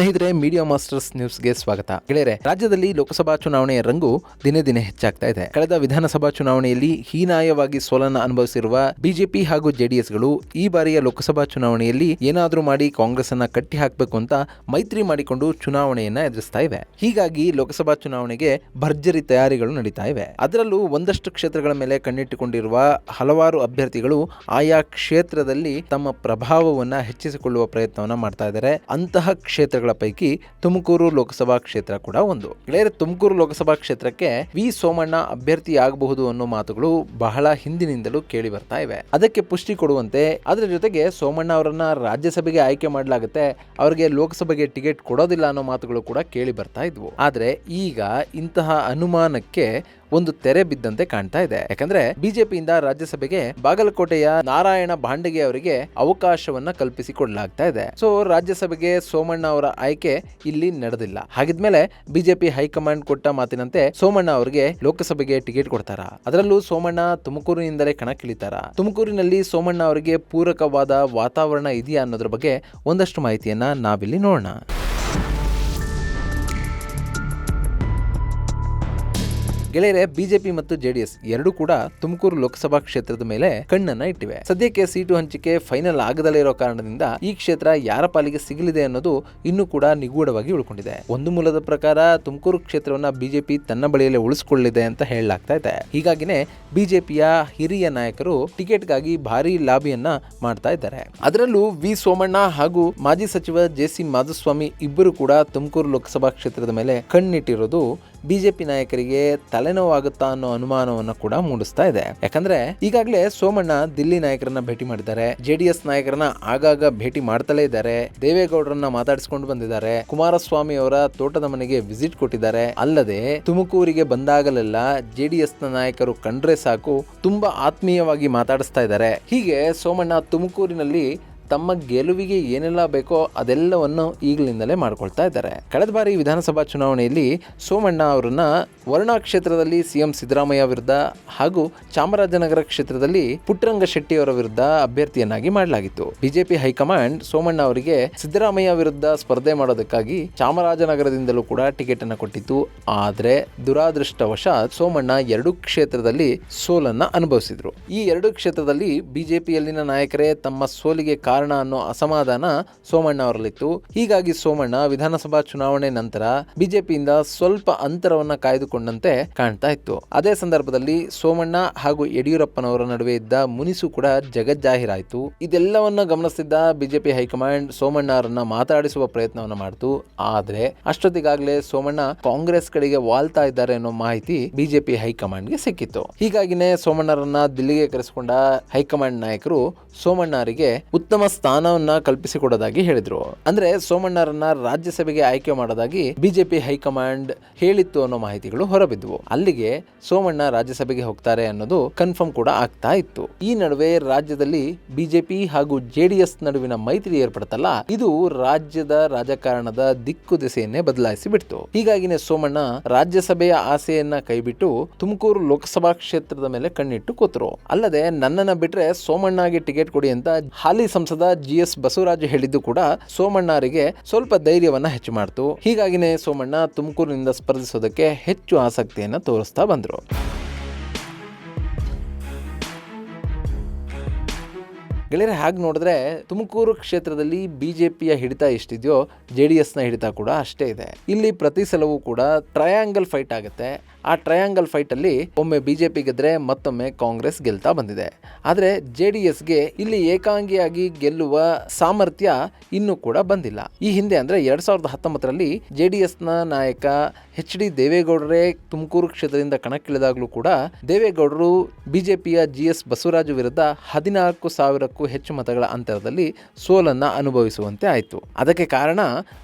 ಸ್ನೇಹಿತರೆ media masters ನ್ಯೂಸ್ಗೆ ಸ್ವಾಗತ. ಗೆಳೆಯರೆ, ರಾಜ್ಯದಲ್ಲಿ ಲೋಕಸಭಾ ಚುನಾವಣೆಯ ರಂಗು ದಿನೇ ದಿನೇ ಹೆಚ್ಚಾಗ್ತಾ ಇದೆ. ಕಳೆದ ವಿಧಾನಸಭಾ ಚುನಾವಣೆಯಲ್ಲಿ ಹೀನಾಯವಾಗಿ ಸೋಲನ್ನ ಅನುಭವಿಸಿರುವ ಬಿಜೆಪಿ ಹಾಗೂ ಜೆಡಿಎಸ್ಗಳು ಈ ಬಾರಿಯ ಲೋಕಸಭಾ ಚುನಾವಣೆಯಲ್ಲಿ ಏನಾದರೂ ಮಾಡಿ ಕಾಂಗ್ರೆಸ್ ಅನ್ನ ಕಟ್ಟಿ ಹಾಕಬೇಕು ಅಂತ ಮೈತ್ರಿ ಮಾಡಿಕೊಂಡು ಚುನಾವಣೆಯನ್ನ ಎದುರಿಸ್ತಾ ಇವೆ. ಹೀಗಾಗಿ ಲೋಕಸಭಾ ಚುನಾವಣೆಗೆ ಭರ್ಜರಿ ತಯಾರಿಗಳು ನಡೀತಾ ಇವೆ. ಅದರಲ್ಲೂ ಒಂದಷ್ಟು ಕ್ಷೇತ್ರಗಳ ಮೇಲೆ ಕಣ್ಣಿಟ್ಟುಕೊಂಡಿರುವ ಹಲವಾರು ಅಭ್ಯರ್ಥಿಗಳು ಆಯಾ ಕ್ಷೇತ್ರದಲ್ಲಿ ತಮ್ಮ ಪ್ರಭಾವವನ್ನ ಹೆಚ್ಚಿಸಿಕೊಳ್ಳುವ ಪ್ರಯತ್ನವನ್ನ ಮಾಡ್ತಾ ಇದ್ದಾರೆ. ಅಂತಹ ಕ್ಷೇತ್ರಗಳ ಪೈಕಿ ತುಮಕೂರು ಲೋಕಸಭಾ ಕ್ಷೇತ್ರ ಕೂಡ ಒಂದು. ಗೆಳೆಯರೆ ತುಮಕೂರು ಲೋಕಸಭಾ ಕ್ಷೇತ್ರಕ್ಕೆ ವಿ. ಸೋಮಣ್ಣ ಅಭ್ಯರ್ಥಿ ಆಗಬಹುದು ಅನ್ನೋ ಮಾತುಗಳು ಬಹಳ ಹಿಂದಿನಿಂದಲೂ ಕೇಳಿ ಬರ್ತಾ ಇವೆ. ಅದಕ್ಕೆ ಪುಷ್ಟಿ ಕೊಡುವಂತೆ ಅದರ ಜೊತೆಗೆ ಸೋಮಣ್ಣ ಅವರನ್ನ ರಾಜ್ಯಸಭೆಗೆ ಆಯ್ಕೆ ಮಾಡಲಾಗುತ್ತೆ, ಅವರಿಗೆ ಲೋಕಸಭೆಗೆ ಟಿಕೆಟ್ ಕೊಡೋದಿಲ್ಲ ಅನ್ನೋ ಮಾತುಗಳು ಕೂಡ ಕೇಳಿ ಬರ್ತಾ ಇದ್ವು. ಆದರೆ ಈಗ ಇಂತಹ ಅನುಮಾನಕ್ಕೆ ಒಂದು ತೆರೆ ಬಿದ್ದಂತೆ ಕಾಣ್ತಾ ಇದೆ. ಯಾಕಂದ್ರೆ ಬಿಜೆಪಿಯಿಂದ ರಾಜ್ಯಸಭೆಗೆ ಬಾಗಲಕೋಟೆಯ ನಾರಾಯಣ ಭಾಂಡಗೆ ಅವರಿಗೆ ಅವಕಾಶವನ್ನ ಕಲ್ಪಿಸಿಕೊಡಲಾಗ್ತಾ ಇದೆ. ಸೊ ರಾಜ್ಯಸಭೆಗೆ ಸೋಮಣ್ಣ ಅವರ ಆಯ್ಕೆ ಇಲ್ಲಿ ನಡೆದಿಲ್ಲ. ಹಾಗಿದ್ಮೇಲೆ ಬಿಜೆಪಿ ಹೈಕಮಾಂಡ್ ಕೊಟ್ಟ ಮಾತಿನಂತೆ ಸೋಮಣ್ಣ ಅವರಿಗೆ ಲೋಕಸಭೆಗೆ ಟಿಕೆಟ್ ಕೊಡ್ತಾರ? ಅದರಲ್ಲೂ ಸೋಮಣ್ಣ ತುಮಕೂರಿನಿಂದಲೇ ಕಣಕ್ಕಿಳಿತಾರ? ತುಮಕೂರಿನಲ್ಲಿ ಸೋಮಣ್ಣ ಅವರಿಗೆ ಪೂರಕವಾದ ವಾತಾವರಣ ಇದೆಯಾ ಅನ್ನೋದ್ರ ಬಗ್ಗೆ ಒಂದಷ್ಟು ಮಾಹಿತಿಯನ್ನ ನಾವಿಲ್ಲಿ ನೋಡೋಣ. ಗೆಳೆಯರೆ, ಬಿಜೆಪಿ ಮತ್ತು ಜೆಡಿಎಸ್ ಎರಡೂ ಕೂಡ ತುಮಕೂರು ಲೋಕಸಭಾ ಕ್ಷೇತ್ರದ ಮೇಲೆ ಕಣ್ಣನ್ನ ಇಟ್ಟಿವೆ. ಸದ್ಯಕ್ಕೆ ಸೀಟು ಹಂಚಿಕೆ ಫೈನಲ್ ಆಗದಲ್ಲೇ ಇರೋ ಕಾರಣದಿಂದ ಈ ಕ್ಷೇತ್ರ ಯಾರ ಪಾಲಿಗೆ ಸಿಗಲಿದೆ ಅನ್ನೋದು ಇನ್ನೂ ಕೂಡ ನಿಗೂಢವಾಗಿ ಉಳ್ಕೊಂಡಿದೆ. ಒಂದು ಮೂಲದ ಪ್ರಕಾರ ತುಮಕೂರು ಕ್ಷೇತ್ರವನ್ನ ಬಿಜೆಪಿ ತನ್ನ ಬಳಿಯಲ್ಲೇ ಉಳಿಸಿಕೊಳ್ಳಲಿದೆ ಅಂತ ಹೇಳಲಾಗ್ತಾ ಇದೆ. ಹೀಗಾಗಿನೇ ಬಿಜೆಪಿಯ ಹಿರಿಯ ನಾಯಕರು ಟಿಕೆಟ್ಗಾಗಿ ಭಾರಿ ಲಾಬಿಯನ್ನ ಮಾಡ್ತಾ ಇದ್ದಾರೆ. ಅದರಲ್ಲೂ ವಿ ಸೋಮಣ್ಣ ಹಾಗೂ ಮಾಜಿ ಸಚಿವ ಜೆ ಸಿ ಮಾಧುಸ್ವಾಮಿ ಇಬ್ಬರು ಕೂಡ ತುಮಕೂರು ಲೋಕಸಭಾ ಕ್ಷೇತ್ರದ ಮೇಲೆ ಕಣ್ಣಿಟ್ಟಿರೋದು ಬಿಜೆಪಿ ನಾಯಕರಿಗೆ ತಲೆನೋವಾಗುತ್ತಾ ಅನ್ನೋ ಅನುಮಾನವನ್ನು ಕೂಡ ಮೂಡಿಸ್ತಾ ಇದೆ. ಯಾಕಂದ್ರೆ ಈಗಾಗಲೇ ಸೋಮಣ್ಣ ದಿಲ್ಲಿ ನಾಯಕರನ್ನ ಭೇಟಿ ಮಾಡಿದ್ದಾರೆ. ಜೆಡಿಎಸ್ ನಾಯಕರನ್ನ ಆಗಾಗ ಭೇಟಿ ಮಾಡ್ತಲೇ ಇದ್ದಾರೆ. ದೇವೇಗೌಡರನ್ನ ಮಾತಾಡಿಸಿಕೊಂಡು ಬಂದಿದ್ದಾರೆ. ಕುಮಾರಸ್ವಾಮಿ ಅವರ ತೋಟದ ಮನೆಗೆ ವಿಸಿಟ್ ಕೊಟ್ಟಿದ್ದಾರೆ. ಅಲ್ಲದೆ ತುಮಕೂರಿಗೆ ಬಂದಾಗಲೆಲ್ಲ ಜೆಡಿಎಸ್ ನಾಯಕರು ಕಂಡ್ರೆ ಸಾಕು, ತುಂಬಾ ಆತ್ಮೀಯವಾಗಿ ಮಾತಾಡಿಸ್ತಾ ಇದ್ದಾರೆ. ಹೀಗೆ ಸೋಮಣ್ಣ ತುಮಕೂರಿನಲ್ಲಿ ತಮ್ಮ ಗೆಲುವಿಗೆ ಏನೆಲ್ಲ ಬೇಕೋ ಅದೆಲ್ಲವನ್ನು ಈಗಲಿಂದಲೇ ಮಾಡ್ಕೊಳ್ತಾ ಇದ್ದಾರೆ. ಕಳೆದ ಬಾರಿ ವಿಧಾನಸಭಾ ಚುನಾವಣೆಯಲ್ಲಿ ಸೋಮಣ್ಣ ಅವರನ್ನ ವರುಣಾ ಕ್ಷೇತ್ರದಲ್ಲಿ ಸಿಎಂ ಸಿದ್ದರಾಮಯ್ಯ ವಿರುದ್ಧ ಹಾಗೂ ಚಾಮರಾಜನಗರ ಕ್ಷೇತ್ರದಲ್ಲಿ ಪುಟ್ಟರಂಗ ಶೆಟ್ಟಿ ಅವರ ವಿರುದ್ಧ ಅಭ್ಯರ್ಥಿಯನ್ನಾಗಿ ಮಾಡಲಾಗಿತ್ತು. ಬಿಜೆಪಿ ಹೈಕಮಾಂಡ್ ಸೋಮಣ್ಣ ಅವರಿಗೆ ಸಿದ್ದರಾಮಯ್ಯ ವಿರುದ್ಧ ಸ್ಪರ್ಧೆ ಮಾಡೋದಕ್ಕಾಗಿ ಚಾಮರಾಜನಗರದಿಂದಲೂ ಕೂಡ ಟಿಕೆಟ್ ಅನ್ನು ಕೊಟ್ಟಿತ್ತು. ಆದರೆ ದುರಾದೃಷ್ಟವಶಾತ್ ಸೋಮಣ್ಣ ಎರಡು ಕ್ಷೇತ್ರದಲ್ಲಿ ಸೋಲನ್ನ ಅನುಭವಿಸಿದ್ರು. ಈ ಎರಡು ಕ್ಷೇತ್ರದಲ್ಲಿ ಬಿಜೆಪಿಯಲ್ಲಿನ ನಾಯಕರೇ ತಮ್ಮ ಸೋಲಿಗೆ ಕಾರಣ ಅನ್ನೋ ಅಸಮಾಧಾನ ಸೋಮಣ್ಣ ಅವರಲ್ಲಿತ್ತು ಹೀಗಾಗಿ ಸೋಮಣ್ಣ ವಿಧಾನಸಭಾ ಚುನಾವಣೆ ನಂತರ ಬಿಜೆಪಿಯಿಂದ ಸ್ವಲ್ಪ ಅಂತರವನ್ನ ಕಾಯ್ದುಕೊಂಡಂತೆ ಕಾಣ್ತಾ ಇತ್ತು. ಅದೇ ಸಂದರ್ಭದಲ್ಲಿ ಸೋಮಣ್ಣ ಹಾಗೂ ಯಡಿಯೂರಪ್ಪನವರ ನಡುವೆ ಇದ್ದ ಮುನಿಸು ಕೂಡ ಜಗಜ್ಜಾಹೀರಾಯಿತು. ಇದೆಲ್ಲವನ್ನ ಗಮನಿಸಿದ್ದ ಬಿಜೆಪಿ ಹೈಕಮಾಂಡ್ ಸೋಮಣ್ಣ ಅವರನ್ನ ಮಾತಾಡಿಸುವ ಪ್ರಯತ್ನವನ್ನ ಮಾಡ್ತು. ಆದ್ರೆ ಅಷ್ಟೊತ್ತಿಗಾಗಲೇ ಸೋಮಣ್ಣ ಕಾಂಗ್ರೆಸ್ ಕಡೆಗೆ ವಾಲ್ತಾ ಇದ್ದಾರೆ ಅನ್ನೋ ಮಾಹಿತಿ ಬಿಜೆಪಿ ಹೈಕಮಾಂಡ್ಗೆ ಸಿಕ್ಕಿತ್ತು. ಹೀಗಾಗಿನೇ ಸೋಮಣ್ಣರನ್ನ ದಿಲ್ಲಿಗೆ ಕರೆಸಿಕೊಂಡ ಹೈಕಮಾಂಡ್ ನಾಯಕರು ಸೋಮಣ್ಣರಿಗೆ ಉತ್ತಮ ಸ್ಥಾನವನ್ನ ಕಲ್ಪಿಸಿಕೊಡೋದಾಗಿ ಹೇಳಿದ್ರು. ಅಂದ್ರೆ ಸೋಮಣ್ಣರನ್ನ ರಾಜ್ಯಸಭೆಗೆ ಆಯ್ಕೆ ಮಾಡೋದಾಗಿ ಬಿಜೆಪಿ ಹೈಕಮಾಂಡ್ ಹೇಳಿತ್ತು ಅನ್ನೋ ಮಾಹಿತಿಗಳು ಹೊರಬಿದ್ದವು ಅಲ್ಲಿಗೆ ಸೋಮಣ್ಣ ರಾಜ್ಯಸಭೆಗೆ ಹೋಗ್ತಾರೆ ಅನ್ನೋದು ಕನ್ಫರ್ಮ್ ಕೂಡ ಆಗ್ತಾ ಇತ್ತು. ಈ ನಡುವೆ ರಾಜ್ಯದಲ್ಲಿ ಬಿಜೆಪಿ ಹಾಗೂ ಜೆಡಿಎಸ್ ನಡುವಿನ ಮೈತ್ರಿ ಏರ್ಪಡುತ್ತಲ್ಲ ಇದು ರಾಜ್ಯದ ರಾಜಕಾರಣದ ದಿಕ್ಕು ದಿಸೆಯನ್ನೇ ಬದಲಾಯಿಸಿ ಬಿಡ್ತು ಹೀಗಾಗಿನೇ ಸೋಮಣ್ಣ ರಾಜ್ಯಸಭೆಯ ಆಸೆಯನ್ನ ಕೈಬಿಟ್ಟು ತುಮಕೂರು ಲೋಕಸಭಾ ಕ್ಷೇತ್ರದ ಮೇಲೆ ಕಣ್ಣಿಟ್ಟು ಕೂತರು. ಅಲ್ಲದೆ ನನ್ನನ್ನ ಬಿಟ್ರೆ ಸೋಮಣ್ಣಗೆ ಟಿಕೆಟ್ ಕೊಡಿ ಅಂತ ಹಾಲಿ ಸಂಸದ ಜಿ ಎಸ್ ಬಸವರಾಜ್ ಹೇಳಿದ್ದು ಕೂಡ ಸೋಮಣ್ಣರಿಗೆ ಸ್ವಲ್ಪ ಧೈರ್ಯವನ್ನ ಹೆಚ್ಚು ಮಾಡ್ತು. ಹೀಗಾಗಿನೇ ಸೋಮಣ್ಣ ತುಮಕೂರಿನಿಂದ ಸ್ಪರ್ಧಿಸೋದಕ್ಕೆ ಹೆಚ್ಚು ಆಸಕ್ತಿಯನ್ನ ತೋರಿಸ್ತಾ ಬಂದ್ರು. ಗೆಳೆಯರೆ, ಹಾಗೆ ನೋಡಿದ್ರೆ ತುಮಕೂರು ಕ್ಷೇತ್ರದಲ್ಲಿ ಬಿಜೆಪಿಯ ಹಿಡಿತ ಎಷ್ಟಿದೆಯೋ ಜೆ ಡಿ ಎಸ್ನ ಹಿಡಿತ ಕೂಡ ಅಷ್ಟೇ ಇದೆ. ಇಲ್ಲಿ ಪ್ರತಿ ಸಲವೂ ಕೂಡ ಟ್ರಯಾಂಗಲ್ ಫೈಟ್ ಆಗುತ್ತೆ. ಆ ಟ್ರಯಾಂಗಲ್ ಫೈಟಲ್ಲಿ ಒಮ್ಮೆ ಬಿಜೆಪಿ ಗೆದ್ರೆ ಮತ್ತೊಮ್ಮೆ ಕಾಂಗ್ರೆಸ್ ಗೆಲ್ತಾ ಬಂದಿದೆ. ಆದರೆ ಜೆ ಡಿ ಎಸ್ಗೆ ಇಲ್ಲಿ ಏಕಾಂಗಿಯಾಗಿ ಗೆಲ್ಲುವ ಸಾಮರ್ಥ್ಯ ಇನ್ನೂ ಕೂಡ ಬಂದಿಲ್ಲ. ಈ ಹಿಂದೆ ಅಂದರೆ ಎರಡು ಸಾವಿರದ ಹತ್ತೊಂಬತ್ತರಲ್ಲಿ ಜೆ ಡಿ ಎಸ್ನ ನಾಯಕ ಎಚ್ ಡಿ ದೇವೇಗೌಡರೇ ತುಮಕೂರು ಕ್ಷೇತ್ರದಿಂದ ಕಣಕ್ಕಿಳಿದಾಗಲೂ ಕೂಡ ದೇವೇಗೌಡರು ಬಿಜೆಪಿಯ ಜಿ ಎಸ್ ಬಸವರಾಜು ವಿರುದ್ಧ ಹದಿನಾಲ್ಕು ಸಾವಿರಕ್ಕೂ ಹೆಚ್ಚು ಮತಗಳ ಅಂತರದಲ್ಲಿ ಸೋಲನ್ನ ಅನುಭವಿಸುವಂತೆ ಆಯಿತು. ಅದಕ್ಕೆ ಕಾರಣ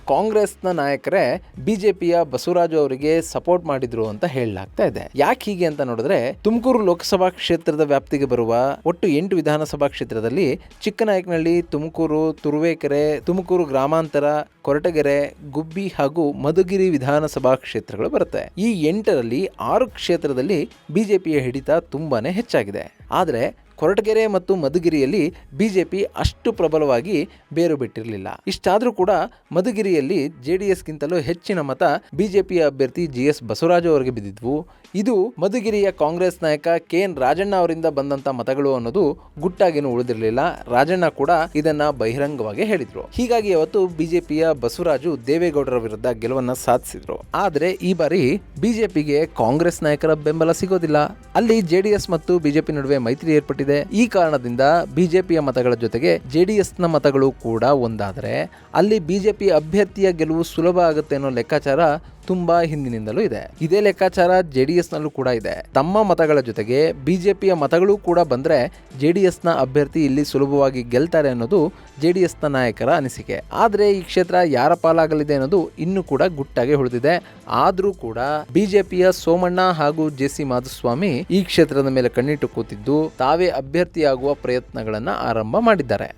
ಕಾಂಗ್ರೆಸ್ನ ನಾಯಕರೇ ಬಿಜೆಪಿಯ ಬಸವರಾಜು ಅವರಿಗೆ ಸಪೋರ್ಟ್ ಮಾಡಿದ್ರು ಅಂತ ಹೇಳಲಾಗ್ತಾ ಇದೆ. ಯಾಕೆ ಹೀಗೆ ಅಂತ ನೋಡಿದ್ರೆ ತುಮಕೂರು ಲೋಕಸಭಾ ಕ್ಷೇತ್ರದ ವ್ಯಾಪ್ತಿಗೆ ಬರುವ ಒಟ್ಟು ಎಂಟು ವಿಧಾನಸಭಾ ಕ್ಷೇತ್ರದಲ್ಲಿ ಚಿಕ್ಕನಾಯಕನಹಳ್ಳಿ, ತುಮಕೂರು, ತುರುವೇಕೆರೆ, ತುಮಕೂರು ಗ್ರಾಮಾಂತರ, ಕೊರಟಗೆರೆ, ಗುಬ್ಬಿ ಹಾಗೂ ಮಧುಗಿರಿ ವಿಧಾನಸಭಾ ಕ್ಷೇತ್ರಗಳು ಬರುತ್ತೆ. ಈ ಎಂಟರಲ್ಲಿ ಆರು ಕ್ಷೇತ್ರದಲ್ಲಿ ಬಿಜೆಪಿಯ ಹಿಡಿತ ತುಂಬಾನೇ ಹೆಚ್ಚಾಗಿದೆ. ಆದರೆ ಕೊರಟಗೆರೆ ಮತ್ತು ಮಧುಗಿರಿಯಲ್ಲಿ ಬಿಜೆಪಿ ಅಷ್ಟು ಪ್ರಬಲವಾಗಿ ಬೇರು ಬಿಟ್ಟಿರಲಿಲ್ಲ. ಇಷ್ಟಾದರೂ ಕೂಡ ಮಧುಗಿರಿಯಲ್ಲಿ ಜೆಡಿಎಸ್ಗಿಂತಲೂ ಹೆಚ್ಚಿನ ಮತ ಬಿಜೆಪಿಯ ಅಭ್ಯರ್ಥಿ ಜಿ ಎಸ್ ಬಸವರಾಜು ಅವರಿಗೆ ಬಿದ್ದಿದ್ವು. ಇದು ಮಧುಗಿರಿಯ ಕಾಂಗ್ರೆಸ್ ನಾಯಕ ಕೆ ಎನ್ ರಾಜಣ್ಣ ಅವರಿಂದ ಬಂದಂತ ಮತಗಳು ಅನ್ನೋದು ಗುಟ್ಟಾಗಿನೂ ಉಳಿದಿರಲಿಲ್ಲ. ರಾಜಣ್ಣ ಕೂಡ ಇದನ್ನ ಬಹಿರಂಗವಾಗಿ ಹೇಳಿದ್ರು. ಹೀಗಾಗಿ ಅವತ್ತು ಬಿಜೆಪಿಯ ಬಸವರಾಜು ದೇವೇಗೌಡರ ವಿರುದ್ಧ ಗೆಲುವನ್ನ ಸಾಧಿಸಿದ್ರು. ಆದರೆ ಈ ಬಾರಿ ಬಿಜೆಪಿಗೆ ಕಾಂಗ್ರೆಸ್ ನಾಯಕರ ಬೆಂಬಲ ಸಿಗೋದಿಲ್ಲ. ಅಲ್ಲಿ ಜೆಡಿಎಸ್ ಮತ್ತು ಬಿಜೆಪಿ ನಡುವೆ ಮೈತ್ರಿ ಏರ್ಪಟ್ಟಿದೆ. ಈ ಕಾರಣದಿಂದ ಬಿಜೆಪಿಯ ಮತಗಳ ಜೊತೆಗೆ ಜೆಡಿಎಸ್ನ ಮತಗಳು ಕೂಡ ಒಂದಾದರೆ ಅಲ್ಲಿ ಬಿಜೆಪಿ ಅಭ್ಯರ್ಥಿಯ ಗೆಲುವು ಸುಲಭ ಆಗುತ್ತೆ ಅನ್ನೋ ಲೆಕ್ಕಾಚಾರ ತುಂಬಾ ಹಿಂದಿನಿಂದಲೂ ಇದೆ. ಇದೇ ಲೆಕ್ಕಾಚಾರ ಜೆಡಿಎಸ್ ನಲ್ಲೂ ಕೂಡ ಇದೆ. ತಮ್ಮ ಮತಗಳ ಜೊತೆಗೆ ಬಿಜೆಪಿಯ ಮತಗಳು ಕೂಡ ಬಂದ್ರೆ ಜೆಡಿಎಸ್ನ ಅಭ್ಯರ್ಥಿ ಇಲ್ಲಿ ಸುಲಭವಾಗಿ ಗೆಲ್ತಾರೆ ಅನ್ನೋದು ಜೆಡಿಎಸ್ನ ನಾಯಕರ ಅನಿಸಿಕೆ. ಆದ್ರೆ ಈ ಕ್ಷೇತ್ರ ಯಾರ ಪಾಲಾಗಲಿದೆ ಅನ್ನೋದು ಇನ್ನೂ ಕೂಡ ಗುಟ್ಟಾಗಿ ಉಳಿದಿದೆ. ಆದ್ರೂ ಕೂಡ ಬಿಜೆಪಿಯ ಸೋಮಣ್ಣ ಹಾಗೂ ಜೆ ಸಿ ಮಾಧುಸ್ವಾಮಿ ಈ ಕ್ಷೇತ್ರದ ಮೇಲೆ ಕಣ್ಣಿಟ್ಟು ಕೂತಿದ್ದು ತಾವೇ ಅಭ್ಯರ್ಥಿಯಾಗುವ ಪ್ರಯತ್ನಗಳನ್ನ ಆರಂಭ ಮಾಡಿದ್ದಾರೆ.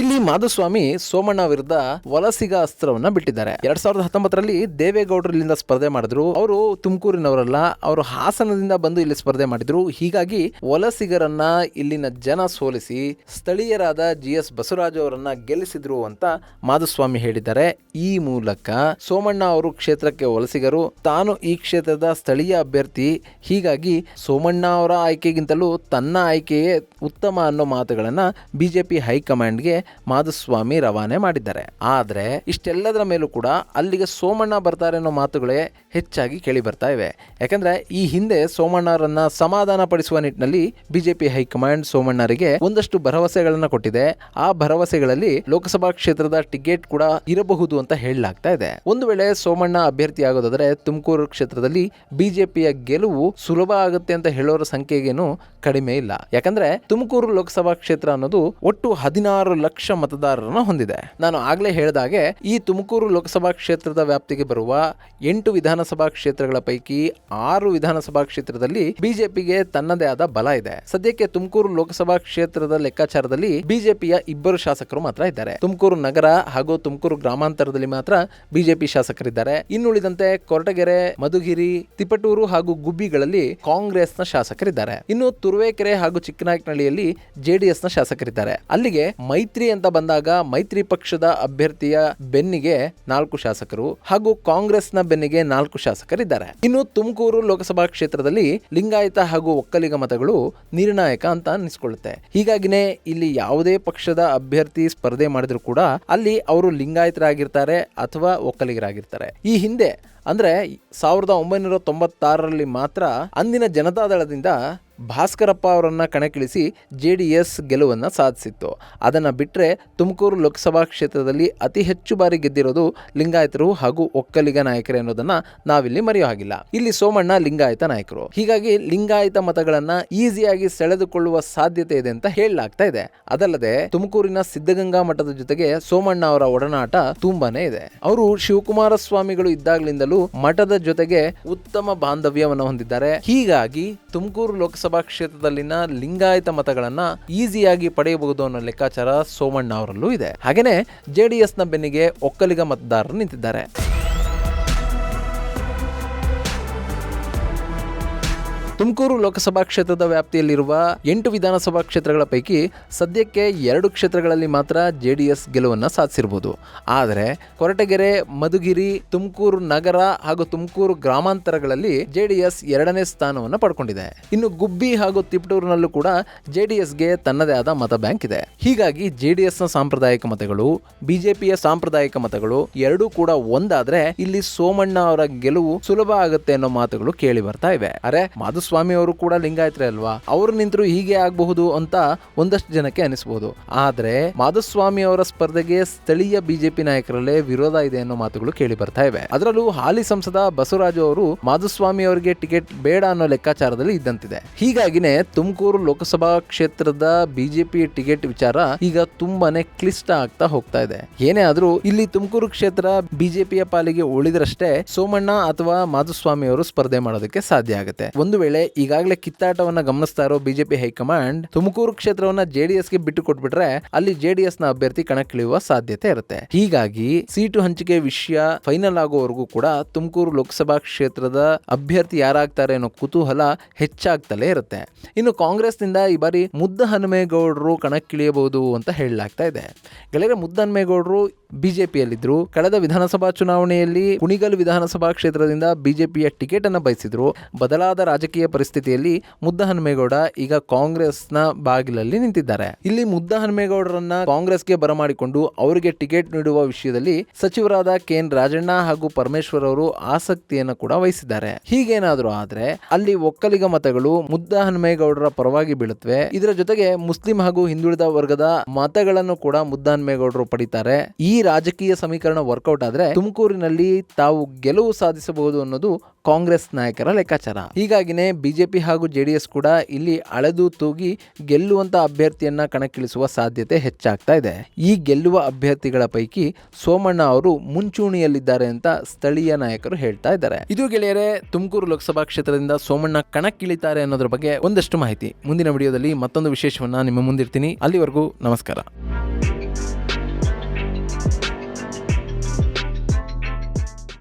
ಇಲ್ಲಿ ಮಾಧುಸ್ವಾಮಿ ಸೋಮಣ್ಣ ವಿರುದ್ಧ ವಲಸಿಗ ಅಸ್ತ್ರವನ್ನ ಬಿಟ್ಟಿದ್ದಾರೆ. ಎರಡ್ ಸಾವಿರದ ಹತ್ತೊಂಬತ್ತರಲ್ಲಿ ದೇವೇಗೌಡರು ಇಲ್ಲಿಂದ ಸ್ಪರ್ಧೆ ಮಾಡಿದ್ರು. ಅವರು ತುಮಕೂರಿನವರಲ್ಲ, ಅವರು ಹಾಸನದಿಂದ ಬಂದು ಇಲ್ಲಿ ಸ್ಪರ್ಧೆ ಮಾಡಿದ್ರು. ಹೀಗಾಗಿ ವಲಸಿಗರನ್ನ ಇಲ್ಲಿನ ಜನ ಸೋಲಿಸಿ ಸ್ಥಳೀಯರಾದ ಜಿ ಎಸ್ ಬಸವರಾಜು ಅವರನ್ನ ಗೆಲ್ಲಿಸಿದ್ರು ಅಂತ ಮಾಧುಸ್ವಾಮಿ ಹೇಳಿದ್ದಾರೆ. ಈ ಮೂಲಕ ಸೋಮಣ್ಣ ಅವರು ಕ್ಷೇತ್ರಕ್ಕೆ ವಲಸಿಗರು, ತಾನು ಈ ಕ್ಷೇತ್ರದ ಸ್ಥಳೀಯ ಅಭ್ಯರ್ಥಿ. ಹೀಗಾಗಿ ಸೋಮಣ್ಣ ಅವರ ಆಯ್ಕೆಗಿಂತಲೂ ತನ್ನ ಆಯ್ಕೆಯೇ ಉತ್ತಮ ಅನ್ನೋ ಮಾತುಗಳನ್ನ ಬಿಜೆಪಿ ಹೈಕಮಾಂಡ್ಗೆ ಮಾಧುಸ್ವಾಮಿ ರವಾನೆ ಮಾಡಿದ್ದಾರೆ. ಆದರೆ ಇಷ್ಟೆಲ್ಲದರ ಮೇಲೂ ಕೂಡ ಅಲ್ಲಿಗೆ ಸೋಮಣ್ಣ ಬರ್ತಾರೆ ಅನ್ನೋ ಮಾತುಗಳೇ ಹೆಚ್ಚಾಗಿ ಕೇಳಿ ಬರ್ತಾ ಇವೆ. ಯಾಕಂದ್ರೆ ಈ ಹಿಂದೆ ಸೋಮಣ್ಣರನ್ನ ಸಮಾಧಾನ ಪಡಿಸುವ ನಿಟ್ಟಿನಲ್ಲಿ ಬಿಜೆಪಿ ಹೈಕಮಾಂಡ್ ಸೋಮಣ್ಣರಿಗೆ ಒಂದಷ್ಟು ಭರವಸೆಗಳನ್ನ ಕೊಟ್ಟಿದೆ. ಆ ಭರವಸೆಗಳಲ್ಲಿ ಲೋಕಸಭಾ ಕ್ಷೇತ್ರದ ಟಿಕೆಟ್ ಕೂಡ ಇರಬಹುದು ಅಂತ ಹೇಳಲಾಗ್ತಾ ಇದೆ. ಒಂದು ವೇಳೆ ಸೋಮಣ್ಣ ಅಭ್ಯರ್ಥಿ ಆಗೋದಾದ್ರೆ ತುಮಕೂರು ಕ್ಷೇತ್ರದಲ್ಲಿ ಬಿಜೆಪಿಯ ಗೆಲುವು ಸುಲಭ ಆಗುತ್ತೆ ಅಂತ ಹೇಳೋರ ಸಂಖ್ಯೆಗೇನು ಕಡಿಮೆ ಇಲ್ಲ. ಯಾಕಂದ್ರೆ ತುಮಕೂರು ಲೋಕಸಭಾ ಕ್ಷೇತ್ರ ಅನ್ನೋದು ಒಟ್ಟು ಹದಿನಾರು ಲಕ್ಷ ಮತದಾರರನ್ನ ಹೊಂದಿದೆ. ನಾನು ಆಗ್ಲೇ ಹೇಳಿದಾಗೆ, ಈ ತುಮಕೂರು ಲೋಕಸಭಾ ಕ್ಷೇತ್ರದ ವ್ಯಾಪ್ತಿಗೆ ಬರುವ ಎಂಟು ವಿಧಾನಸಭಾ ಕ್ಷೇತ್ರಗಳ ಪೈಕಿ ಆರು ವಿಧಾನಸಭಾ ಕ್ಷೇತ್ರದಲ್ಲಿ ಬಿಜೆಪಿಗೆ ತನ್ನದೇ ಆದ ಬಲ ಇದೆ. ಸದ್ಯಕ್ಕೆ ತುಮಕೂರು ಲೋಕಸಭಾ ಕ್ಷೇತ್ರದ ಲೆಕ್ಕಾಚಾರದಲ್ಲಿ ಬಿಜೆಪಿಯ ಇಬ್ಬರು ಶಾಸಕರು ಮಾತ್ರ ಇದ್ದಾರೆ. ತುಮಕೂರು ನಗರ ಹಾಗೂ ತುಮಕೂರು ಗ್ರಾಮಾಂತರದಲ್ಲಿ ಮಾತ್ರ ಬಿಜೆಪಿ ಶಾಸಕರಿದ್ದಾರೆ. ಇನ್ನುಳಿದಂತೆ ಕೊರಟಗೆರೆ, ಮಧುಗಿರಿ, ತಿಪಟೂರು ಹಾಗೂ ಗುಬ್ಬಿಗಳಲ್ಲಿ ಕಾಂಗ್ರೆಸ್ನ ಶಾಸಕರಿದ್ದಾರೆ. ಇನ್ನು ತುರುವೇಕೆರೆ ಹಾಗೂ ಚಿಕ್ಕನಾಯಕನಹಳ್ಳಿಯಲ್ಲಿ ಜೆಡಿಎಸ್ನ ಶಾಸಕರಿದ್ದಾರೆ. ಅಲ್ಲಿಗೆ ಮೈತ್ರಿ ಅಂತ ಬಂದಾಗ ಮೈತ್ರಿ ಪಕ್ಷದ ಅಭ್ಯರ್ಥಿಯ ಬೆನ್ನಿಗೆ ನಾಲ್ಕು ಶಾಸಕರು ಹಾಗೂ ಕಾಂಗ್ರೆಸ್ನ ಬೆನ್ನಿಗೆ ನಾಲ್ಕು ಶಾಸಕರಿದ್ದಾರೆ. ಇನ್ನು ತುಮಕೂರು ಲೋಕಸಭಾ ಕ್ಷೇತ್ರದಲ್ಲಿ ಲಿಂಗಾಯತ ಹಾಗೂ ಒಕ್ಕಲಿಗ ಮತಗಳು ನಿರ್ಣಾಯಕ ಅಂತ ಅನಿಸ್ಕೊಳ್ಳುತ್ತೆ. ಹೀಗಾಗಿನೇ ಇಲ್ಲಿ ಯಾವುದೇ ಪಕ್ಷದ ಅಭ್ಯರ್ಥಿ ಸ್ಪರ್ಧೆ ಮಾಡಿದ್ರು ಕೂಡ ಅಲ್ಲಿ ಅವರು ಲಿಂಗಾಯತರಾಗಿರ್ತಾರೆ ಅಥವಾ ಒಕ್ಕಲಿಗರಾಗಿರ್ತಾರೆ. ಈ ಹಿಂದೆ ಅಂದ್ರೆ ಸಾವಿರದ ಒಂಬೈನೂರ ತೊಂಬತ್ತಾರರಲ್ಲಿ ಮಾತ್ರ ಅಂದಿನ ಜನತಾದಳದಿಂದ ಭಾಸ್ಕರಪ್ಪ ಅವರನ್ನು ಕಣಕ್ಕಿಳಿಸಿ ಜೆ ಡಿ ಎಸ್ ಗೆಲುವನ್ನು ಸಾಧಿಸಿತ್ತು. ಅದನ್ನು ಬಿಟ್ಟರೆ ತುಮಕೂರು ಲೋಕಸಭಾ ಕ್ಷೇತ್ರದಲ್ಲಿ ಅತಿ ಹೆಚ್ಚು ಬಾರಿ ಗೆದ್ದಿರೋದು ಲಿಂಗಾಯತರು ಹಾಗೂ ಒಕ್ಕಲಿಗ ನಾಯಕರೇ ಅನ್ನೋದನ್ನ ನಾವಿಲ್ಲಿ ಮರೆಯೋ ಹಾಗಿಲ್ಲ. ಇಲ್ಲಿ ಸೋಮಣ್ಣ ಲಿಂಗಾಯತ ನಾಯಕರು. ಹೀಗಾಗಿ ಲಿಂಗಾಯತ ಮತಗಳನ್ನ ಈಸಿಯಾಗಿ ಸೆಳೆದುಕೊಳ್ಳುವ ಸಾಧ್ಯತೆ ಇದೆ ಅಂತ ಹೇಳಲಾಗ್ತಾ ಇದೆ. ಅದಲ್ಲದೆ ತುಮಕೂರಿನ ಸಿದ್ಧಗಂಗಾ ಮಠದ ಜೊತೆಗೆ ಸೋಮಣ್ಣ ಅವರ ಒಡನಾಟ ತುಂಬಾನೇ ಇದೆ. ಅವರು ಶಿವಕುಮಾರ ಸ್ವಾಮಿಗಳು ಇದ್ದಾಗಲಿಂದಲೂ ಮಠದ ಜೊತೆಗೆ ಉತ್ತಮ ಬಾಂಧವ್ಯವನ್ನು ಹೊಂದಿದ್ದಾರೆ. ಹೀಗಾಗಿ ತುಮಕೂರು ಲೋಕಸಭಾ ಕ್ಷೇತ್ರದಲ್ಲಿನ ಲಿಂಗಾಯತ ಮತಗಳನ್ನ ಈಸಿಯಾಗಿ ಪಡೆಯಬಹುದು ಅನ್ನೋ ಲೆಕ್ಕಾಚಾರ ಸೋಮಣ್ಣ ಅವರಲ್ಲೂ ಇದೆ. ಹಾಗೇನೆ ಜೆಡಿಎಸ್ನ ಬೆನ್ನಿಗೆ ಒಕ್ಕಲಿಗ ಮತದಾರರು ನಿಂತಿದ್ದಾರೆ. ತುಮಕೂರು ಲೋಕಸಭಾ ಕ್ಷೇತ್ರದ ವ್ಯಾಪ್ತಿಯಲ್ಲಿರುವ ಎಂಟು ವಿಧಾನಸಭಾ ಕ್ಷೇತ್ರಗಳ ಪೈಕಿ ಸದ್ಯಕ್ಕೆ ಎರಡು ಕ್ಷೇತ್ರಗಳಲ್ಲಿ ಮಾತ್ರ ಜೆಡಿಎಸ್ ಗೆಲುವನ್ನು ಸಾಧಿಸಿರಬಹುದು ಆದರೆ ಕೊರಟಗೆರೆ, ಮಧುಗಿರಿ, ತುಮಕೂರು ನಗರ ಹಾಗೂ ತುಮಕೂರು ಗ್ರಾಮಾಂತರಗಳಲ್ಲಿ ಜೆಡಿಎಸ್ ಎರಡನೇ ಸ್ಥಾನವನ್ನು ಪಡ್ಕೊಂಡಿದೆ. ಇನ್ನು ಗುಬ್ಬಿ ಹಾಗೂ ತಿಪಟೂರಿನಲ್ಲೂ ಕೂಡ ಜೆಡಿಎಸ್ಗೆ ತನ್ನದೇ ಆದ ಮತ ಬ್ಯಾಂಕ್ ಇದೆ. ಹೀಗಾಗಿ ಜೆಡಿಎಸ್ನ ಸಾಂಪ್ರದಾಯಿಕ ಮತಗಳು, ಬಿಜೆಪಿಯ ಸಾಂಪ್ರದಾಯಿಕ ಮತಗಳು ಎರಡೂ ಕೂಡ ಒಂದಾದ್ರೆ ಇಲ್ಲಿ ಸೋಮಣ್ಣ ಅವರ ಗೆಲುವು ಸುಲಭ ಆಗುತ್ತೆ ಅನ್ನೋ ಮಾತುಗಳು ಕೇಳಿ ಬರ್ತಾ ಇವೆ. ಅರೆ ಮಾಧುಸ್ವಾಮಿ ಅವರು ಕೂಡ ಲಿಂಗಾಯತ್ರೆ ಅಲ್ವಾ? ಅವರು ನಿಂತರು ಹೀಗೆ ಆಗಬಹುದು ಅಂತ ಒಂದಷ್ಟು ಜನಕ್ಕೆ ಅನಿಸಬಹುದು ಆದ್ರೆ ಮಾಧುಸ್ವಾಮಿ ಅವರ ಸ್ಪರ್ಧೆಗೆ ಸ್ಥಳೀಯ ಬಿಜೆಪಿ ನಾಯಕರಲ್ಲೇ ವಿರೋಧ ಇದೆ ಅನ್ನೋ ಮಾತುಗಳು ಕೇಳಿ ಬರ್ತಾ ಇವೆ. ಅದರಲ್ಲೂ ಹಾಲಿ ಸಂಸದ ಬಸವರಾಜು ಅವರು ಮಾಧುಸ್ವಾಮಿ ಅವರಿಗೆ ಟಿಕೆಟ್ ಬೇಡ ಅನ್ನೋ ಲೆಕ್ಕಾಚಾರದಲ್ಲಿ ಇದ್ದಂತಿದೆ. ಹೀಗಾಗಿನೇ ತುಮಕೂರು ಲೋಕಸಭಾ ಕ್ಷೇತ್ರದ ಬಿಜೆಪಿ ಟಿಕೆಟ್ ವಿಚಾರ ಈಗ ತುಂಬಾನೇ ಕ್ಲಿಷ್ಟ ಆಗ್ತಾ ಹೋಗ್ತಾ ಇದೆ. ಏನೇ ಆದ್ರೂ ಇಲ್ಲಿ ತುಮಕೂರು ಕ್ಷೇತ್ರ ಬಿಜೆಪಿಯ ಪಾಲಿಗೆ ಉಳಿದ್ರಷ್ಟೇ ಸೋಮಣ್ಣ ಅಥವಾ ಮಾಧುಸ್ವಾಮಿ ಅವರು ಸ್ಪರ್ಧೆ ಮಾಡೋದಕ್ಕೆ ಸಾಧ್ಯ ಆಗುತ್ತೆ. ಒಂದು ವೇಳೆ ವೇಳೆ ಈಗಾಗಲೇ ಕಿತ್ತಾಟವನ್ನ ಗಮನಿಸ್ತಾ ಇರೋ ಬಿಜೆಪಿ ಹೈಕಮಾಂಡ್ ತುಮಕೂರು ಕ್ಷೇತ್ರವನ್ನ ಜೆಡಿಎಸ್ಗೆ ಬಿಟ್ಟು ಕೊಟ್ಬಿಟ್ರೆ ಅಲ್ಲಿ ಜೆಡಿಎಸ್ನ ಅಭ್ಯರ್ಥಿ ಕಣಕ್ಕಿಳಿಯುವ ಸಾಧ್ಯತೆ ಇರುತ್ತೆ. ಹೀಗಾಗಿ ಸೀಟು ಹಂಚಿಕೆ ವಿಷಯ ಫೈನಲ್ ಆಗುವವರೆಗೂ ಕೂಡ ತುಮಕೂರು ಲೋಕಸಭಾ ಕ್ಷೇತ್ರದ ಅಭ್ಯರ್ಥಿ ಯಾರಾಗ್ತಾರೆ ಅನ್ನೋ ಕುತೂಹಲ ಹೆಚ್ಚಾಗ್ತಲೇ ಇರುತ್ತೆ. ಇನ್ನು ಕಾಂಗ್ರೆಸ್ನಿಂದ ಈ ಬಾರಿ ಮುದ್ದ ಹನುಮೇಗೌಡರು ಕಣಕ್ಕಿಳಿಯಬಹುದು ಅಂತ ಹೇಳಲಾಗ್ತಾ ಇದೆ. ಗೆಳೆಯರೆ ಮುದ್ದ ಹನುಮೇಗೌಡರು ಬಿಜೆಪಿಯಲ್ಲಿದ್ರು. ಕಳೆದ ವಿಧಾನಸಭಾ ಚುನಾವಣೆಯಲ್ಲಿ ಕುಣಿಗಲ್ ವಿಧಾನಸಭಾ ಕ್ಷೇತ್ರದಿಂದ ಬಿಜೆಪಿಯ ಟಿಕೆಟ್ ಅನ್ನು ಬಯಸಿದ್ರು. ಬದಲಾದ ರಾಜಕೀಯ ಪರಿಸ್ಥಿತಿಯಲ್ಲಿ ಮುದ್ದ ಹನುಮೇಗೌಡ ಈಗ ಕಾಂಗ್ರೆಸ್ನ ಬಾಗಿಲಲ್ಲಿ ನಿಂತಿದ್ದಾರೆ. ಇಲ್ಲಿ ಮುದ್ದ ಹನುಮೇಗೌಡರನ್ನ ಕಾಂಗ್ರೆಸ್ಗೆ ಬರಮಾಡಿಕೊಂಡು ಅವರಿಗೆ ಟಿಕೆಟ್ ನೀಡುವ ವಿಷಯದಲ್ಲಿ ಸಚಿವರಾದ ಕೆ ಎನ್ ರಾಜಣ್ಣ ಹಾಗೂ ಪರಮೇಶ್ವರ್ ಅವರು ಆಸಕ್ತಿಯನ್ನು ಕೂಡ ವಹಿಸಿದ್ದಾರೆ. ಹೀಗೇನಾದರೂ ಆದ್ರೆ ಅಲ್ಲಿ ಒಕ್ಕಲಿಗ ಮತಗಳು ಮುದ್ದ ಹನುಮೇಗೌಡರ ಪರವಾಗಿ ಬೀಳುತ್ತವೆ. ಇದರ ಜೊತೆಗೆ ಮುಸ್ಲಿಂ ಹಾಗೂ ಹಿಂದುಳಿದ ವರ್ಗದ ಮತಗಳನ್ನು ಕೂಡ ಮುದ್ದ ಹನುಮೇಗೌಡರು ಪಡಿತಾರೆ. ಈ ರಾಜಕೀಯ ಸಮೀಕರಣ ವರ್ಕೌಟ್ ಆದ್ರೆ ತುಮಕೂರಿನಲ್ಲಿ ತಾವು ಗೆಲುವು ಸಾಧಿಸಬಹುದು ಅನ್ನೋದು ಕಾಂಗ್ರೆಸ್ ನಾಯಕರ ಲೆಕ್ಕಾಚಾರ. ಹೀಗಾಗಿನೇ ಬಿಜೆಪಿ ಹಾಗೂ ಜೆಡಿಎಸ್ ಕೂಡ ಇಲ್ಲಿ ಅಳೆದು ತೂಗಿ ಗೆಲ್ಲುವಂತ ಅಭ್ಯರ್ಥಿಯನ್ನ ಕಣಕ್ಕಿಳಿಸುವ ಸಾಧ್ಯತೆ ಹೆಚ್ಚಾಗ್ತಾ ಇದೆ. ಈ ಗೆಲ್ಲುವ ಅಭ್ಯರ್ಥಿಗಳ ಪೈಕಿ ಸೋಮಣ್ಣ ಅವರು ಮುಂಚೂಣಿಯಲ್ಲಿದ್ದಾರೆ ಅಂತ ಸ್ಥಳೀಯ ನಾಯಕರು ಹೇಳ್ತಾ ಇದ್ದಾರೆ. ಇದು ಗೆಳೆಯರೆ, ತುಮಕೂರು ಲೋಕಸಭಾ ಕ್ಷೇತ್ರದಿಂದ ಸೋಮಣ್ಣ ಕಣಕ್ಕಿಳಿತಾರೆ ಅನ್ನೋದ್ರ ಬಗ್ಗೆ ಒಂದಷ್ಟು ಮಾಹಿತಿ. ಮುಂದಿನ ವಿಡಿಯೋದಲ್ಲಿ ಮತ್ತೊಂದು ವಿಶೇಷವನ್ನ ನಿಮ್ಮ ಮುಂದಿರ್ತೀನಿ ಅಲ್ಲಿವರೆಗೂ ನಮಸ್ಕಾರ.